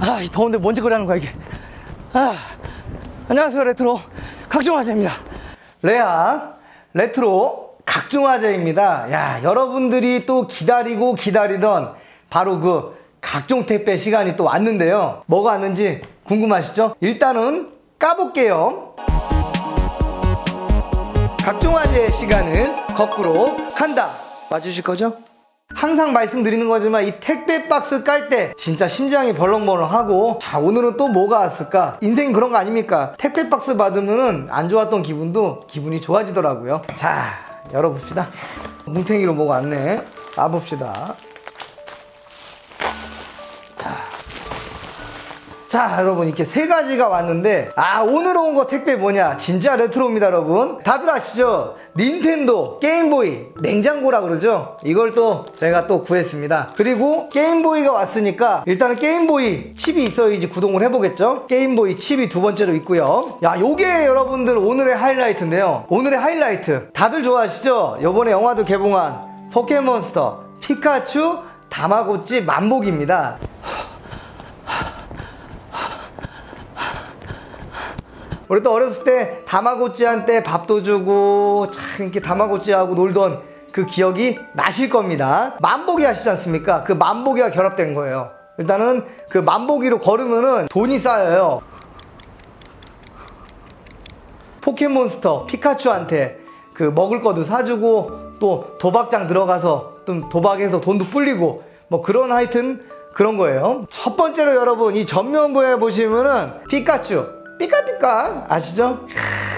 아, 이 더운데 뭔 짓거리 하는 거야, 이게. 아, 안녕하세요, 레트로. 각종화제입니다. 레아, 레트로, 각종화제입니다. 야, 여러분들이 또 기다리고 기다리던 바로 그 각종 택배 시간이 또 왔는데요. 뭐가 왔는지 궁금하시죠? 일단은 까볼게요. 각종화제 시간은 거꾸로 간다. 맞으실 거죠? 항상 말씀드리는 거지만 이 택배 박스 깔 때 진짜 심장이 벌렁벌렁하고 자 오늘은 또 뭐가 왔을까? 인생 그런 거 아닙니까? 택배 박스 받으면은 안 좋았던 기분도 기분이 좋아지더라고요. 자 열어봅시다. 뭉탱이로 뭐가 왔네? 놔봅시다. 자 여러분 이렇게 세 가지가 왔는데 아 오늘 온 거 택배 뭐냐? 진짜 레트로입니다 여러분. 다들 아시죠 닌텐도 게임보이 냉장고라 그러죠? 이걸 또 제가 또 구했습니다. 그리고 게임보이가 왔으니까 일단은 게임보이 칩이 있어야지 구동을 해보겠죠? 게임보이 칩이 두 번째로 있고요. 야 요게 여러분들 오늘의 하이라이트인데요. 오늘의 하이라이트. 다들 좋아하시죠? 요번에 영화도 개봉한 포켓몬스터 피카츄 다마고찌 만복입니다 우리 또 어렸을 때 다마고찌한테 밥도 주고 참 이렇게 다마고찌하고 놀던 그 기억이 나실 겁니다. 만보기 하시지 않습니까? 그 만보기가 결합된 거예요. 일단은 그 만보기로 걸으면은 돈이 쌓여요. 포켓몬스터 피카츄한테 그 먹을 것도 사주고 또 도박장 들어가서 좀 도박해서 돈도 불리고 뭐 그런 하여튼 그런 거예요. 첫 번째로 여러분 이 전면부에 보시면은 피카츄 삐까삐까 아시죠?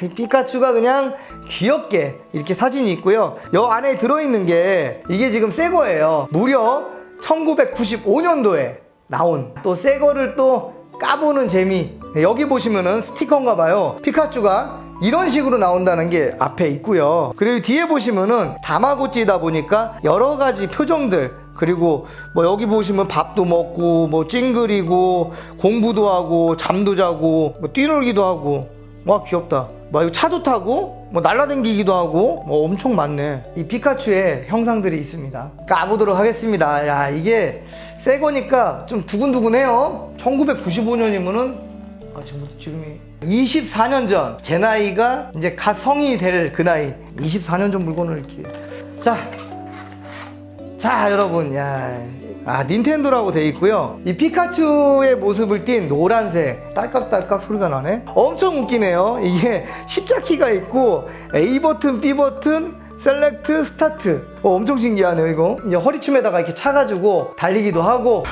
크, 이 피카츄가 그냥 귀엽게 이렇게 사진이 있고요. 요 안에 들어있는 게 이게 지금 새 거예요. 무려 1995년도에 나온 또 새 거를 또 까보는 재미. 네, 여기 보시면은 스티커인가 봐요. 피카츄가 이런 식으로 나온다는 게 앞에 있고요. 그리고 뒤에 보시면은 다마고찌다 보니까 여러 가지 표정들 그리고 뭐 여기 보시면 밥도 먹고 뭐 찡그리고 공부도 하고 잠도 자고 뭐 뛰놀기도 하고 와 귀엽다. 뭐 차도 타고 뭐 날라다니기도 하고 뭐 엄청 많네. 이 피카츄의 형상들이 있습니다. 까보도록 하겠습니다. 야 이게 새 거니까 좀 두근두근해요. 1995년이면은 아 지금 지금이 24년 전 제 나이가 이제 갓 성인이 될 그 나이 24년 전 물건을 이렇게 자 자 여러분 야. 아 닌텐도라고 돼 있고요. 이 피카츄의 모습을 띈 노란색 딸깍딸깍 소리가 나네? 엄청 웃기네요. 이게 십자키가 있고 A 버튼 B 버튼 셀렉트 스타트. 어, 엄청 신기하네요 이거. 이제 허리춤에다가 이렇게 차가지고 달리기도 하고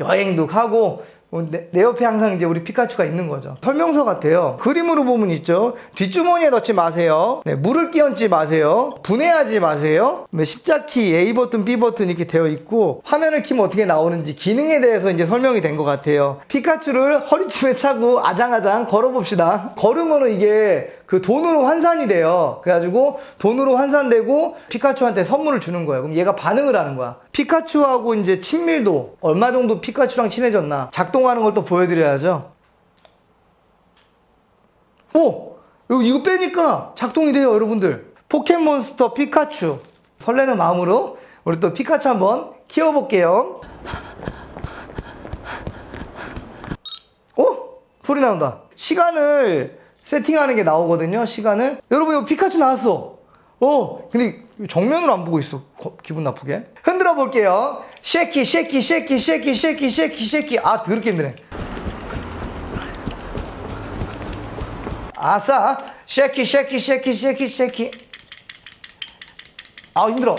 여행도 가고 어, 내, 내 옆에 항상 이제 우리 피카츄가 있는 거죠. 설명서 같아요. 그림으로 보면 있죠. 뒷주머니에 넣지 마세요. 네, 물을 끼얹지 마세요. 분해하지 마세요. 네, 십자키 A 버튼, B 버튼 이렇게 되어 있고 화면을 키면 어떻게 나오는지 기능에 대해서 이제 설명이 된 것 같아요. 피카츄를 허리춤에 차고 아장아장 걸어봅시다. 걸으면은 이게 그 돈으로 환산이 돼요. 그래가지고 돈으로 환산되고 피카츄한테 선물을 주는 거예요. 그럼 얘가 반응을 하는 거야. 피카츄하고 이제 친밀도 얼마 정도 피카츄랑 친해졌나 작동하는 걸 또 보여드려야죠. 오! 이거, 이거 빼니까 작동이 돼요, 여러분들. 포켓몬스터 피카츄. 설레는 마음으로 우리 또 피카츄 한번 키워볼게요. 어? 소리 나온다. 시간을 세팅하는 게 나오거든요. 시간을. 여러분 이거 피카츄 나왔어. 어, 근데 정면으로 안 보고 있어. 거- 기분 나쁘게. 흔들어 볼게요. 쉐키, 쉐키, 쉐키, 쉐키, 쉐키, 쉐키, 쉐키. 아, 더럽게 힘드네. 아싸. 쉐키, 쉐키, 쉐키, 쉐키, 쉐키. 아, 힘들어.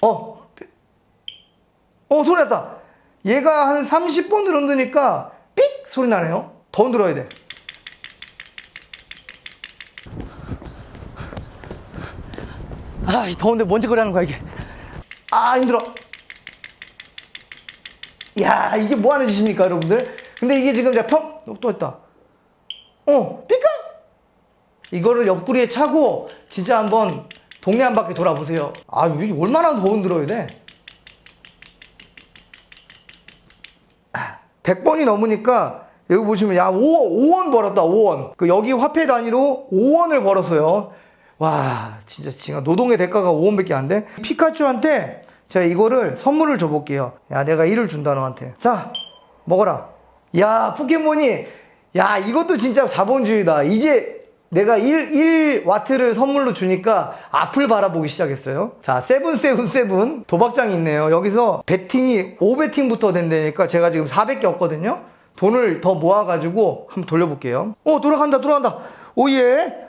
어, 어, 소리 났다. 얘가 한 30번을 흔드니까 삑! 소리 나네요. 더 흔들어야 돼. 아, 이 더운데 뭔 짓거리 하는 거야, 이게. 아, 힘들어. 야, 이게 뭐 하는 짓입니까, 여러분들? 근데 이게 지금 제가 평, 어, 또 했다. 어, 삐까? 이거를 옆구리에 차고, 진짜 한번 동네 한 바퀴 돌아보세요. 아, 이게 얼마나 더 흔들어야 돼? 100번이 넘으니까 여기 보시면 야 5, 5원 벌었다 5원. 그 여기 화폐 단위로 5원을 벌었어요. 와 진짜 지금 노동의 대가가 5원밖에 안 돼? 피카츄한테 제가 이거를 선물을 줘볼게요. 야 내가 1을 준다 너한테. 자 먹어라. 야 포켓몬이. 야 이것도 진짜 자본주의다. 이제 내가 1, 1와트를 선물로 주니까 앞을 바라보기 시작했어요. 자 세븐세븐세븐. 도박장이 있네요. 여기서 베팅이 5베팅부터 된다니까 제가 지금 400개 없거든요. 돈을 더 모아가지고 한번 돌려볼게요. 오 돌아간다 돌아간다. 오 예.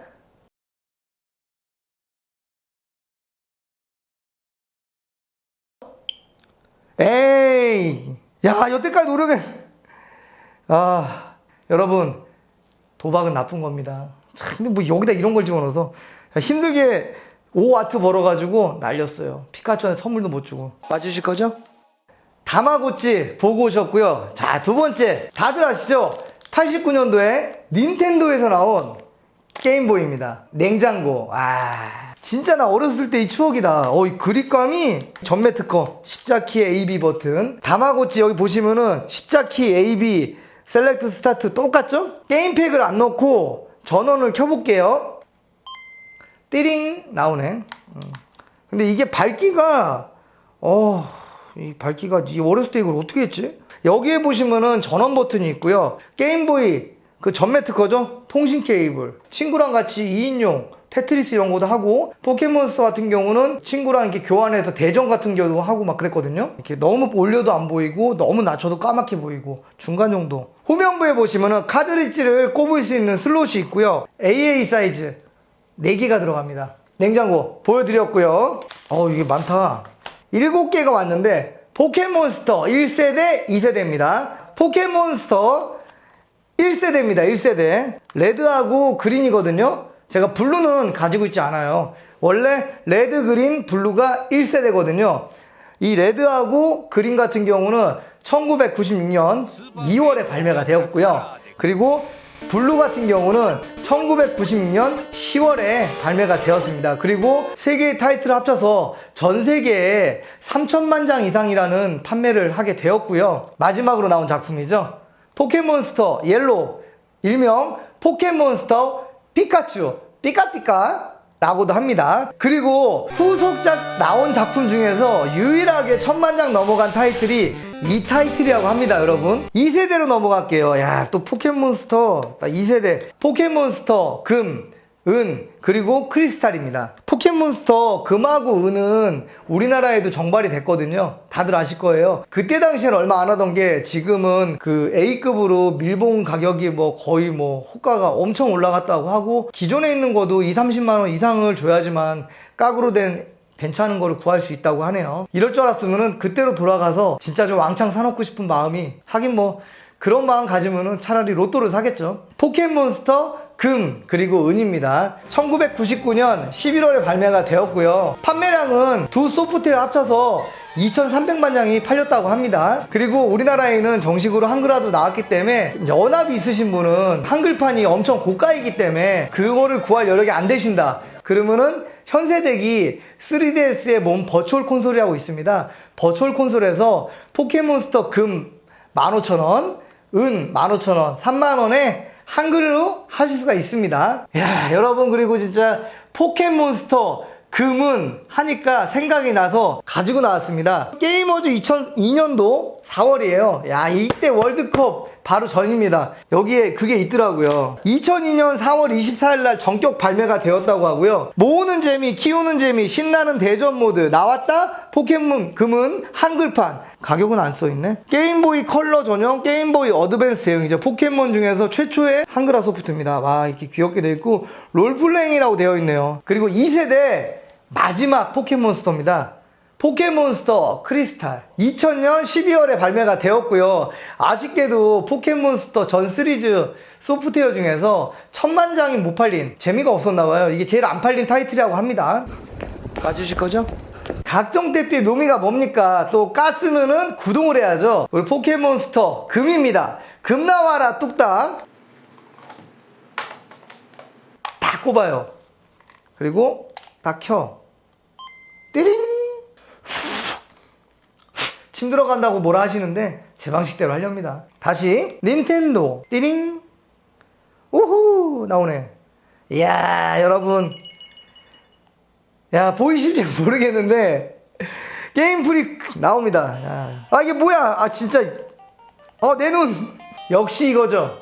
에이, 야, 여태까지 노력해. 아, 여러분, 도박은 나쁜 겁니다. 참, 근데 뭐 여기다 이런 걸 집어넣어서 야, 힘들게 5와트 벌어가지고 날렸어요. 피카츄한테 선물도 못 주고. 맞으실 거죠? 다마고찌 보고 오셨고요. 자, 두 번째. 다들 아시죠? 89년도에 닌텐도에서 나온 게임보이입니다. 냉장고. 아, 진짜 나 어렸을 때 이 추억이다. 어, 이 그립감이 전매 특허, 십자키 AB 버튼. 다마고치 여기 보시면은 십자키 AB 셀렉트 스타트 똑같죠? 게임팩을 안 넣고 전원을 켜볼게요. 띠링 나오네. 음. 근데 이게 밝기가 어, 이 밝기가 이 어렸을 때 이걸 어떻게 했지? 여기에 보시면은 전원 버튼이 있고요. 게임보이 그 전매 특허죠? 통신 케이블. 친구랑 같이 2인용 테트리스 이런 것도 하고 포켓몬스터 같은 경우는 친구랑 이렇게 교환해서 대전 같은 경우도 하고 막 그랬거든요. 이렇게 너무 올려도 안 보이고 너무 낮춰도 까맣게 보이고 중간 정도. 후면부에 보시면은 카드리지를 꼽을 수 있는 슬롯이 있고요. AA 사이즈 4개가 들어갑니다. 냉장고 보여드렸고요. 어 이게 많다. 7개가 왔는데 포켓몬스터 1세대, 2세대입니다. 포켓몬스터 1세대입니다. 1세대. 레드하고 그린이거든요. 제가 블루는 가지고 있지 않아요. 원래 레드, 그린, 블루가 1세대거든요. 이 레드하고 그린 같은 경우는 1996년 2월에 발매가 되었고요. 그리고 블루 같은 경우는 1996년 10월에 발매가 되었습니다. 그리고 세 개의 타이틀을 합쳐서 전 세계에 3천만 장 이상이라는 판매를 하게 되었고요. 마지막으로 나온 작품이죠. 포켓몬스터 옐로우 일명 포켓몬스터 피카츄 삐까삐까 라고도 합니다. 그리고 후속작 나온 작품 중에서 유일하게 천만 장 넘어간 타이틀이 이 타이틀이라고 합니다, 여러분. 2세대로 넘어갈게요. 야, 또 포켓몬스터 2세대 포켓몬스터 금, 은, 그리고 크리스탈입니다. 포켓몬스터 금하고 은은 우리나라에도 정발이 됐거든요. 다들 아실 거예요. 그때 당시에는 얼마 안 하던 게 지금은 그 A급으로 밀봉 가격이 뭐 거의 뭐 호가가 엄청 올라갔다고 하고 기존에 있는 거도 2, 30만 원 이상을 줘야지만 깍으로 된 괜찮은 거를 구할 수 있다고 하네요. 이럴 줄 알았으면은 그때로 돌아가서 진짜 좀 왕창 사놓고 싶은 마음이 하긴 뭐 그런 마음 가지면은 차라리 로또를 사겠죠. 포켓몬스터 금 그리고 은입니다. 1999년 11월에 발매가 되었고요. 판매량은 두 소프트웨어 합쳐서 2,300만 장이 팔렸다고 합니다. 그리고 우리나라에는 정식으로 한글화도 나왔기 때문에 연합이 있으신 분은 한글판이 엄청 고가이기 때문에 그거를 구할 여력이 안 되신다. 그러면은 현세대기 3DS의 몸 버추얼 콘솔이라고 있습니다. 버추얼 콘솔에서 포켓몬스터 금 15,000원, 은 15,000원, 3만원에 한글로 하실 수가 있습니다. 야, 여러분, 그리고 진짜 포켓몬스터 금은 하니까 생각이 나서 가지고 나왔습니다. 게이머즈 2002년도 4월이에요. 야, 이때 월드컵 바로 전입니다. 여기에 그게 있더라고요. 2002년 4월 24일 날 전격 발매가 되었다고 하고요. 모으는 재미, 키우는 재미, 신나는 대전 모드 나왔다. 포켓몬 금은 한글판. 가격은 안 써있네. 게임보이 컬러 전용 게임보이 어드밴스예요. 포켓몬 중에서 최초의 한글화 소프트입니다. 와 이렇게 귀엽게 되어 있고 롤플레잉이라고 되어 있네요. 그리고 2세대 마지막 포켓몬스터입니다. 포켓몬스터 크리스탈 2000년 12월에 발매가 되었고요. 아쉽게도 포켓몬스터 전 시리즈 소프트웨어 중에서 천만 장이 못 팔린 재미가 없었나 봐요. 이게 제일 안 팔린 타이틀이라고 합니다. 맞으실 거죠? 각종 대피의 묘미가 뭡니까? 또 깠으면은 구동을 해야죠. 우리 포켓몬스터 금입니다. 금 나와라 뚝딱. 딱 꼽아요. 그리고 딱 켜. 띠링. 침 들어 간다고 뭐라 하시는데 제 방식대로 하렵니다. 다시 닌텐도 띠링. 우후 나오네. 이야 여러분 야 보이실지 모르겠는데 게임풀이 나옵니다. 야. 아 이게 뭐야? 아 진짜 어 내 눈 역시 이거죠.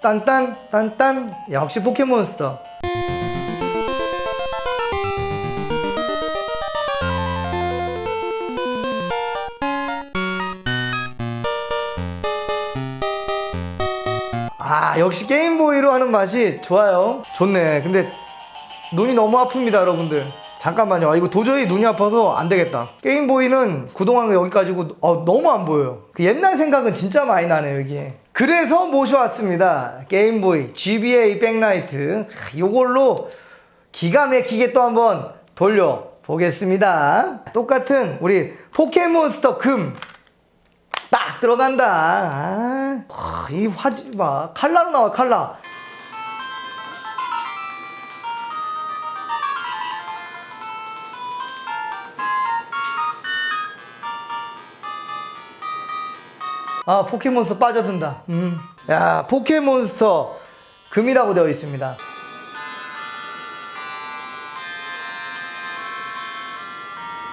딴딴 딴딴 역시 포켓몬스터. 아 역시 게임보이로 하는 맛이 좋아요. 좋네. 근데 눈이 너무 아픕니다, 여러분들. 잠깐만요. 아, 이거 도저히 눈이 아파서 안 되겠다. 게임보이는 그동안 여기까지고 어, 너무 안 보여요. 그 옛날 생각은 진짜 많이 나네요, 여기에. 그래서 모셔왔습니다. 게임보이 GBA 백라이트. 하, 요걸로 기가 막히게 또 한번 돌려보겠습니다. 똑같은 우리 포켓몬스터 금. 딱 들어간다. 아, 와, 이 화지 봐. 칼라로 나와, 칼라. 아 포켓몬스터 빠져든다 음. 야 포켓몬스터 금이라고 되어 있습니다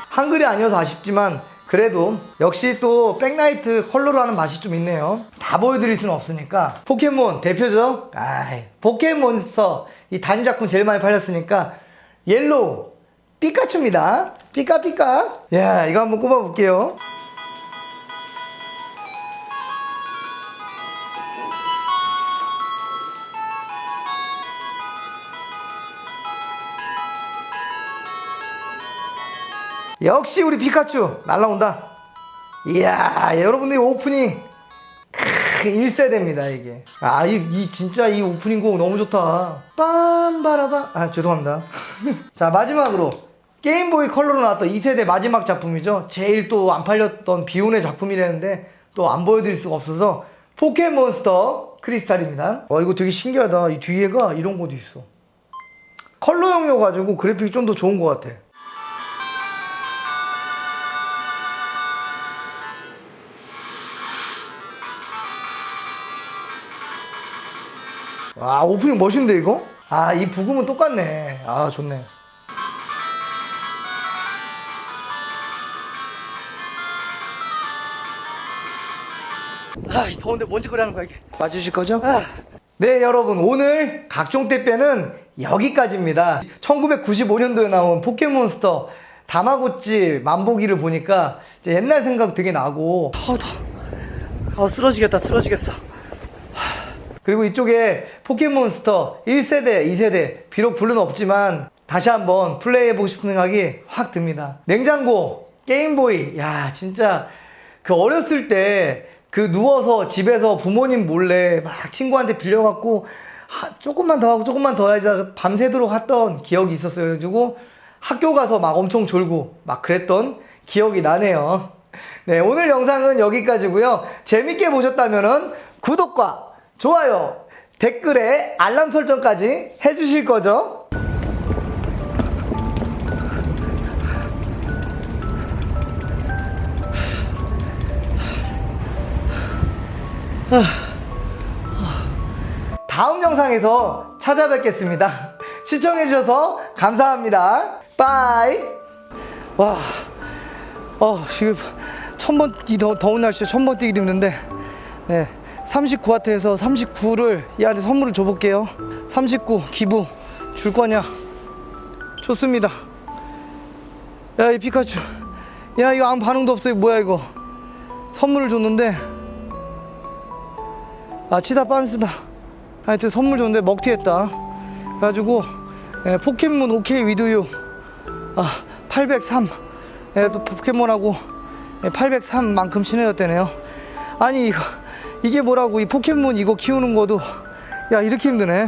한글이 아니어서 아쉽지만 그래도 역시 또 백라이트 컬러로 하는 맛이 좀 있네요. 다 보여드릴 수는 없으니까 포켓몬 대표죠? 아이 포켓몬스터 이 단위 작품 제일 많이 팔렸으니까 옐로우 피카츄입니다. 피카피카. 야 이거 한번 꼽아볼게요 역시 우리 피카츄 날라온다. 이야, 여러분들 이 오프닝 크, 1세대입니다, 이게. 아, 이, 이 진짜 이 오프닝 곡 너무 좋다. 빰바라바. 아, 죄송합니다. 자, 마지막으로 게임보이 컬러로 나왔던 2세대 마지막 작품이죠. 제일 또 안 팔렸던 비운의 작품이라는데 또 안 보여드릴 수가 없어서 포켓몬스터 크리스탈입니다. 와, 이거 되게 신기하다. 이 뒤에가 이런 것도 있어. 컬러형이어 가지고 그래픽이 좀 더 좋은 것 같아. 와 오프닝 멋있는데 이거? 아 이 부금은 똑같네. 아 좋네. 아 더운데 먼지거리 하는 거야 이게? 맞으실 거죠? 네 여러분. 오늘 각종 때 빼는 여기까지입니다. 1995년도에 나온 포켓몬스터 다마고찌 만보기를 보니까 옛날 생각 되게 나고. 더워 더워. 아 쓰러지겠다 쓰러지겠어 그리고 이쪽에 포켓몬스터 1세대, 2세대, 비록 블루는 없지만 다시 한번 플레이해보고 싶은 생각이 확 듭니다. 냉장고, 게임보이, 야, 진짜 그 어렸을 때 그 누워서 집에서 부모님 몰래 막 친구한테 빌려갖고 하, 조금만 더 하고 조금만 더 하자 밤새도록 했던 기억이 있었어요. 그래가지고 학교 가서 막 엄청 졸고 막 그랬던 기억이 나네요. 네, 오늘 영상은 여기까지고요. 재밌게 보셨다면은 구독과 좋아요, 댓글에 알람 설정까지 해주실 거죠? 다음 영상에서 찾아뵙겠습니다. 시청해주셔서 감사합니다. 빠이. 와, 어, 지금 천번 이 더, 더운 날씨에 천번 뛰기 힘든데, 네. 39와트에서 39를 얘한테 선물을 줘볼게요. 39 기부 줄 거냐? 좋습니다. 야, 이 피카츄. 야, 이거 아무 반응도 없어. 이거 뭐야, 이거. 선물을 줬는데, 아, 치다 빤스다. 하여튼 선물 줬는데 먹튀했다. 그래가지고, 예, 포켓몬 오케이 위드유. 아, 803. 예, 또 포켓몬하고 예, 803만큼 친해졌대네요. 아니, 이거. 이게 뭐라고 이 포켓몬 이거 키우는 거도. 야 이렇게 힘드네